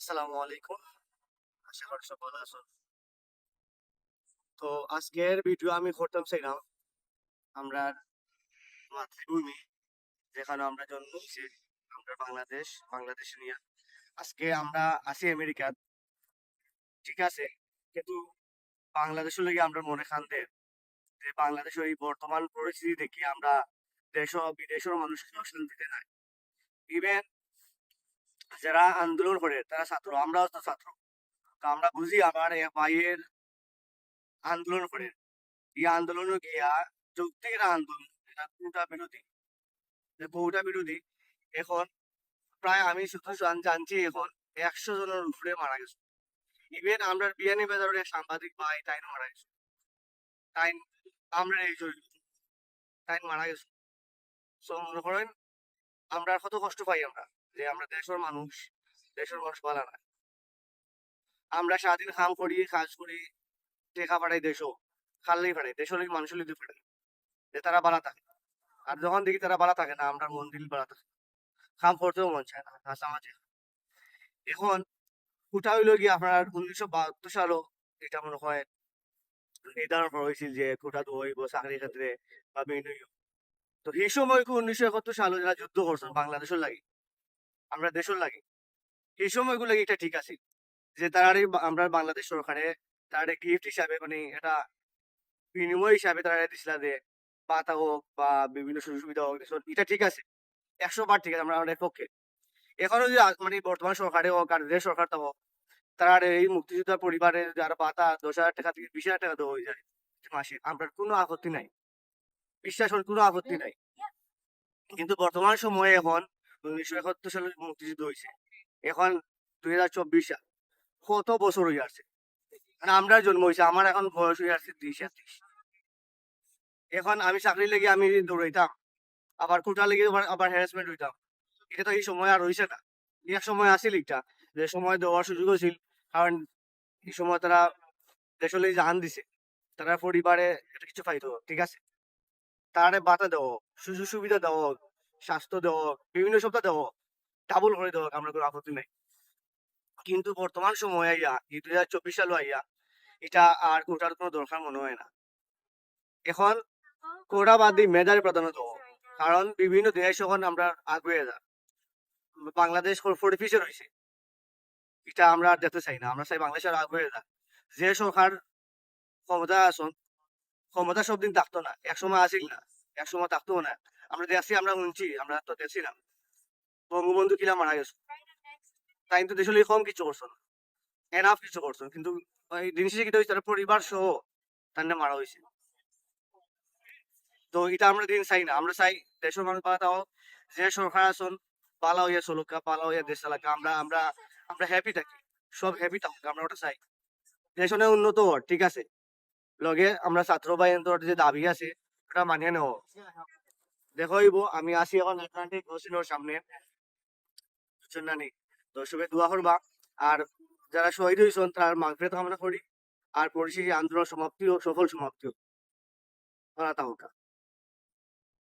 আসসালামু আলাইকুম। আশা করি সব ভালো আছো। তো আজকের ভিডিও আমি করতাম চাইলাম আমরা মাতৃভূমি, যেখানে আমরা জন্ম হয়েছি আমরা বাংলাদেশ বাংলাদেশ নিয়ে। আজকে আমরা আছি আমেরিকা। ঠিক আছে? কিন্তু বাংলাদেশের লেগে আমরা মনে খান্দে যে বাংলাদেশের এই বর্তমান পরিস্থিতি দেখি আমরা দেশ, বিদেশের মানুষকে শান্তিতে নাই ইভেন যারা আন্দোলন করে, তারা ছাত্র, আমরাও তো ছাত্র। তো আমরা বুঝি আমার ভাইয়ের আন্দোলন করে। এই আন্দোলনে গিয়া যৌক্তিক আন্দোলন? এটা কোটা বিরোধী? যে বউটা বিরোধী? এখন প্রায় আমি শুধু জানছি এখন একশো জনের উপরে মারা গেছে। ইভেন আমরা বিয়ানি বাজারের সাংবাদিক ভাই তাইন মারা গেছে। তাইন, আমরা এই জড়িত তাইন মারা গেছে। সো মনে করেন আমরা কত কষ্ট পাই আমরা। যে আমরা দেশের মানুষ দেশের মানুষ ভালো না। আমরা সারাদিন কাম করি, কাজ করি, টেকা পাঠাই দেশও, খাললেই পাঠাই দেশের লোক মানুষের লিখে পাঠাই যে তারা বালা থাকে, আর যখন দেখি তারা বালা থাকে না, আমরা মন দিল বালা থাকে। কাম করতেও মন চায় না হাসা মাঝে এখন কুটা হইল গিয়ে আপনার উনিশশো বাহাত্তর সালও এটা মনে হয় নির্ধারণ করা হয়েছিল যে কোটা তো হইব চাকরির ক্ষেত্রে বা বিভিন্ন। তো এই সময় উনিশশো একাত্তর সালে যারা যুদ্ধ করছেন বাংলাদেশের লাগে আমরা দেশের লাগে। এই সময়গুলো এটা ঠিক আছে? যে তারা আমরা বাংলাদেশ সরকারে তারা গিফট হিসাবে মানে এটা বিনিময় হিসাবে তারা দিছিল যে পাতা হোক বা বিভিন্ন সুযোগ সুবিধা হোক এটা ঠিক আছে। একশো বার ঠিক আছে আমরা আমাদের পক্ষে। এখনও যদি মানে বর্তমান সরকারে হোক আর দেশ সরকার তো হোক তারা এই মুক্তিযোদ্ধা পরিবারের যারা পাতা দশ হাজার টাকা থেকে বিশ হাজার টাকা দেওয়া হয়ে যায় মাসে আমরা কোনো আপত্তি নাই। বিশ্বাস কোনো আপত্তি নাই। কিন্তু বর্তমান সময়ে এখন উনিশশো একাত্তর সালে মুক্তিযুদ্ধ হয়েছে। এখন দুই হাজার চব্বিশ সাল। কত বছর হয়ে আসছে মানে আমরা জন্ম হয়েছে, আমার এখন বয়স হয়ে একত্রিশ। এখন আমি চাকরি লেগে আমি দৌড়াইতাম, আবার কোটা লেগে আবার হ্যারাসমেন্ট হইতাম। এটা তো এই সময় আর হয়েছে না। এক সময় আসিল এটা, যে সময় দেওয়ার সুযোগ হয়েছিল কারণ এই সময় তারা দেশলে জাহান দিছে। তারা পরিবারে কিছু পাইতো ঠিক আছে? তারে বাতা দেওয়া সুযোগ সুবিধা দেওয়া স্বাস্থ্য দেওয়া, বিভিন্ন সপ্তাহ দেওয়া ডাবল করে দেওয়া আমরা কোনো আপত্তি নাই। কিন্তু বর্তমান সময় আইয়া দুই হাজার চব্বিশ সালও আইয়া, এটা আর কোটার কোনো দরকার মনে হয় না। এখন কোটা বাদ দিয়ে মেধার প্রাধান্য দেবো কারণ বিভিন্ন দেশ এখন আমরা আগুয়ে যা। বাংলাদেশ ফোর্টি পিছে রয়েছে এটা আমরা আর দেখতে চাই না, আমরা চাই বাংলাদেশ আর আগুয়ে যা। যে সরকার ক্ষমতা আসন ক্ষমতা সব দিন থাকতো না, এক সময় আসিল না, এক সময় থাকতো না। আমরা দেখছি আমরা শুনছি, আমরা তো দেখছি না বঙ্গবন্ধু কিলা মারা গেছে। তাই তো দেশে কম কিছু করছ না এনাফ কিছু করছ কিন্তু জিনিসে কিটা হয়েছে তার পরিবার সহ তার মারা হয়েছে তো এটা আমরা দিন চাই না। আমরা চাই দেশের মানুষ পালা তাও যে সরকার আসন পালা হইয়া চলুকা, পালা হইয়া দেশ চালাকা। আমরা আমরা আমরা হ্যাপি থাকি। সব হ্যাপি থাকুক, আমরা ওটা চাই। দেশনে উন্নত হওয়ার, ঠিক আছে। লগে আমরা ছাত্র বাইন্তর যে দাবি আছে, ওটা মানিয়ে নেব। দেখো আমি আসি এখন আটলান্টিক ওসিনোর সামনে। না নি তো সবাই দোয়া করবা। আর যারা শহীদ হয়েছেন, তার মাগফিরাত কামনা করি। আর পরিশেষে আন্দোলন সমাপ্তি ও সফল সমাপ্তি হোক।